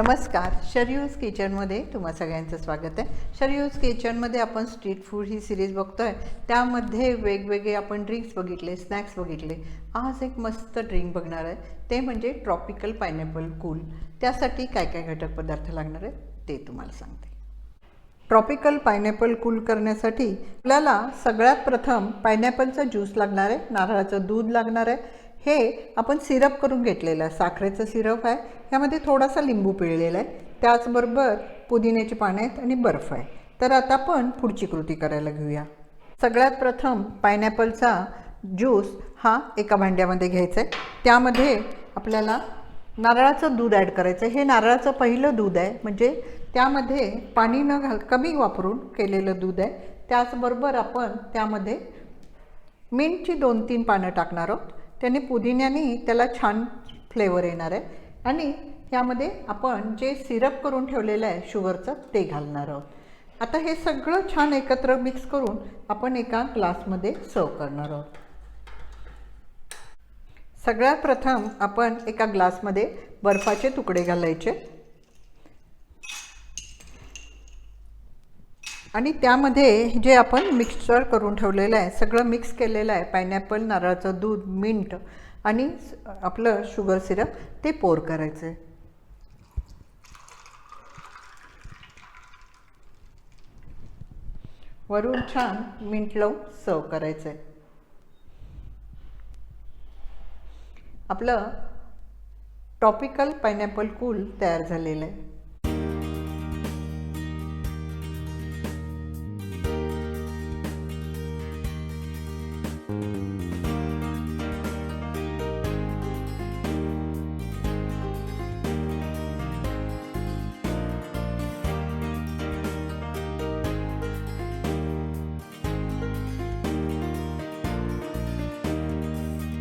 नमस्कार. शरयूज किचनमध्ये तुम्हा सगळ्यांचं स्वागत आहे. शरयूज किचनमध्ये आपण स्ट्रीट फूड ही सिरीज बघतो आहे त्यामध्ये वेगवेगळे आपण ड्रिंक्स बघितले स्नॅक्स बघितले. आज एक मस्त ड्रिंक बघणार आहे. ते म्हणजे ट्रॉपिकल पायनॅपल कूल. त्यासाठी काय काय घटक पदार्थ लागणार आहेत ते तुम्हाला सांगते. ट्रॉपिकल पायनॅपल कूल करण्यासाठी आपल्याला सगळ्यात प्रथम पायनॅपलचा ज्यूस लागणार आहे. नारळाचं दूध लागणार आहे. हे आपण सिरप करून घेतलेलं आहे. साखरेचं सिरप आहे. ह्यामध्ये थोडासा लिंबू पिळलेला आहे. त्याचबरोबर पुदिन्याची पाने आहेत आणि बर्फ आहे. तर आता आपण पुढची कृती करायला घेऊया. सगळ्यात प्रथम पायनॅपलचा ज्यूस हा एका भांड्यामध्ये घ्यायचा आहे. त्यामध्ये आपल्याला नारळाचं दूध ॲड करायचं आहे. हे नारळाचं पहिलं दूध आहे. म्हणजे त्यामध्ये पाणी न घाल कमी वापरून केलेलं दूध आहे. त्याचबरोबर आपण त्यामध्ये मिंटची दोन तीन पानं टाकणार आहोत. त्याने पुदिन्याने त्याला छान फ्लेवर येणार आहे. आणि यामध्ये आपण जे सिरप करून ठेवलेलं आहे शुगरचं ते घालणार आहोत. आता हे सगळं छान एकत्र मिक्स करून आपण एका ग्लासमध्ये सर्व करणार आहोत. सगळ्यात प्रथम आपण एका ग्लासमध्ये बर्फाचे तुकडे घालायचे. आणि त्यामध्ये जे आपण मिक्सचर करून ठेवलेलं आहे सगळं मिक्स केलेलं आहे पायनॅपल नारळाचं दूध मिंट आणि आपलं शुगर सिरप ते पोर करायचं आहे. वरून छान मिंट लावून सर्व करायचं आहे. आपलं टॉपिकल पायनॅपल कूल तयार झालेलं आहे.